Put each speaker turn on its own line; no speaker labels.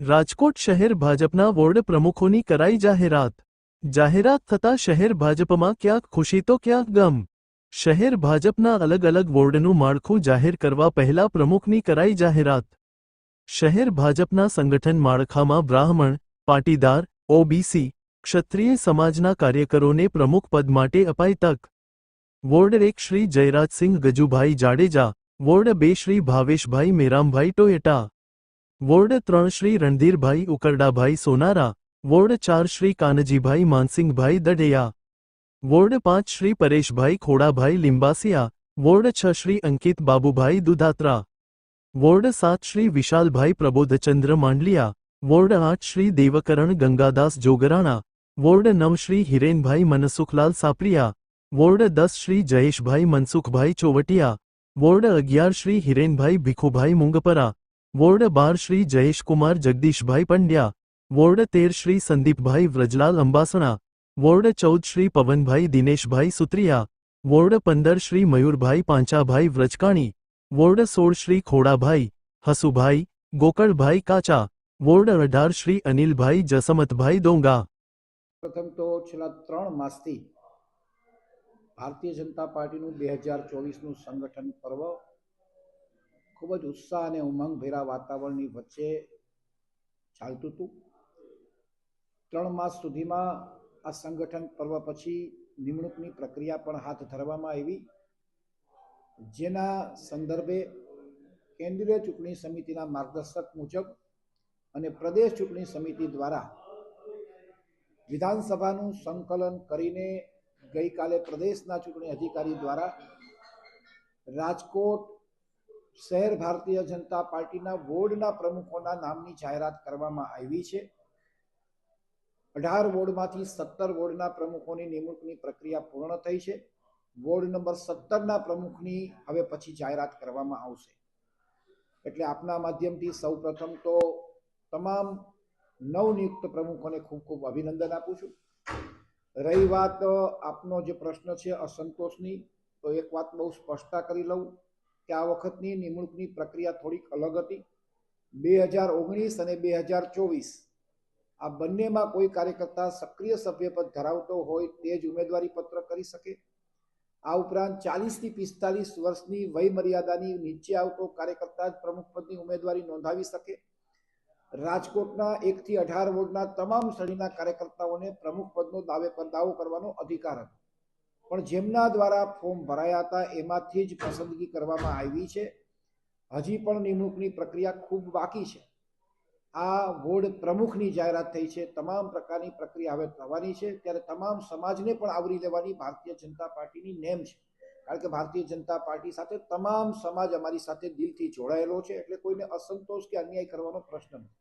રાજકોટ શહેર ભાજપના વોર્ડ પ્રમુખોની કરાઈ જાહેરાત. જાહેરાત થતા શહેર ભાજપમાં ક્યાંક ખુશી તો ક્યાંક ગમ. શહેર ભાજપના અલગ અલગ વોર્ડનું માળખું જાહેર કરવા પહેલા પ્રમુખની કરાઈ જાહેરાત. શહેર ભાજપના સંગઠન માળખામાં બ્રાહ્મણ, પાટીદાર, ઓબીસી, ક્ષત્રિય સમાજના કાર્યકરોને પ્રમુખ પદ માટે અપાઈ તક. વોર્ડ એક શ્રી જયરાજસિંહ ગજુભાઈ જાડેજા, વોર્ડ બે શ્રી ભાવેશભાઈ મેરામભાઈ ટોયેટા. વોર્ડ ત્રણ શ્રી રણધીરભાઈ ઉકરડાભાઈ સોનારા વોર્ડ ચાર શ્રી કાનજીભાઈ માનસિંહભાઈ દઢેયા વોર્ડ પાંચ શ્રી પરેશભાઈ ખોડાભાઈ લિંબાસિયા વોર્ડ છ શ્રી અંકિત બાબુભાઈ દુધાત્રા વોર્ડ સાત શ્રી વિશાલભાઈ પ્રબોધચંદ્ર માંડલિયા વોર્ડ આઠ શ્રી દેવકરણ ગંગાદાસ જોગરાણા વોર્ડ નવ શ્રી હિરેનભાઈ મનસુખલાલ સાપરિયા વોર્ડ દસ શ્રી જયેશભાઈ મનસુખભાઈ ચોવટિયા વોર્ડ અગિયાર શ્રી હિરેનભાઈ ભીખુભાઈ મુંગપરા વોર્ડ બાર શ્રી જયેશકુમાર જગદીશભાઈ પંડ્યા, વોર્ડ તેર શ્રી સંદીપભાઈ વ્રજલાલ અંબાસણા, વોર્ડ ચૌદ શ્રી પવનભાઈ દિનેશભાઈ સુત્રિયા, વોર્ડ પંદર શ્રી મયુરભાઈ પાંચાભાઈ વ્રજકાણી, વોર્ડ સોળ શ્રી ખોડાભાઈ, હસુભાઈ, ગોકળભાઈ કાચા, વોર્ડ અઢાર શ્રી અનિલભાઈ જસમતભાઈ દોંગા.
પ્રથમ તો છેલ્લા ત્રણ માસથી ભારતીય જનતા પાર્ટીનું બે હજાર ચોવીસનું સંગઠન પર્વ ખૂબ જ ઉત્સાહ અને ઉમંગ ભેરા વાતાવરણની વચ્ચે ચાલતું હતું. ત્રણ માસ સુધીમાં આ સંગઠન પર્વ પછી નિમણૂકની પ્રક્રિયા પણ હાથ ધરવામાં આવી. જેના સંદર્ભે કેન્દ્રીય ચૂંટણી સમિતિના માર્ગદર્શક મુજબ અને પ્રદેશ ચૂંટણી સમિતિ દ્વારા વિધાનસભાનું સંકલન કરીને ગઈકાલે પ્રદેશના ચૂંટણી અધિકારી દ્વારા રાજકોટ શહેર ભારતીય જનતા પાર્ટીના વોર્ડના પ્રમુખોના નામની જાહેરાત કરવામાં આવી છે. અઢાર વોર્ડમાંથી સત્તર વોર્ડના પ્રમુખોની નિમણૂકની પ્રક્રિયા પૂર્ણ થઈ છે. વોર્ડ નંબર સત્તરના પ્રમુખની હવે પછી જાહેરાત કરવામાં આવશે. એટલે આપના માધ્યમથી સૌ પ્રથમ તો તમામ નવનિયુક્ત પ્રમુખોને ખૂબ ખૂબ અભિનંદન આપું છું. રહી વાત આપનો જે પ્રશ્ન છે અસંતોષની, તો એક વાત બહુ સ્પષ્ટતા કરી લઉં. કે આ વખતની નિમણૂકની પ્રક્રિયા થોડીક અલગ હતી. બે હજાર ઓગણીસ અને બે હજાર ચોવીસ આ બંનેમાં કોઈ કાર્યકર્તા સક્રિય સભ્યપદ ધરાવતો હોય તે જ ઉમેદવારી પત્ર કરી શકે. આ ઉપરાંત ચાલીસથી પિસ્તાલીસ વર્ષની વયમર્યાદાની નીચે આવતો કાર્યકર્તા જ પ્રમુખ પદની ઉમેદવારી નોંધાવી શકે. રાજકોટના એકથી અઢાર વોર્ડના તમામ શ્રેણીના કાર્યકર્તાઓને પ્રમુખ પદનો દાવે પર દાવો કરવાનો અધિકાર હતો. પણ જેમના દ્વારા ફોર્મ ભરાયા હતા, એમાંથી જ પસંદગી કરવામાં આવી છે. હજી પણ નિમણૂકની પ્રક્રિયા ખૂબ બાકી છે. આ વોર્ડ પ્રમુખની જાહેરાત થઈ છે. તમામ પ્રકારની પ્રક્રિયા હવે થવાની છે. ત્યારે તમામ સમાજને પણ આવરી લેવાની ભારતીય જનતા પાર્ટીની નેમ છે. કારણ કે ભારતીય જનતા પાર્ટી સાથે તમામ સમાજ અમારી સાથે દિલથી જોડાયેલો છે. એટલે કોઈને અસંતોષ કે અન્યાય કરવાનો પ્રશ્ન નથી.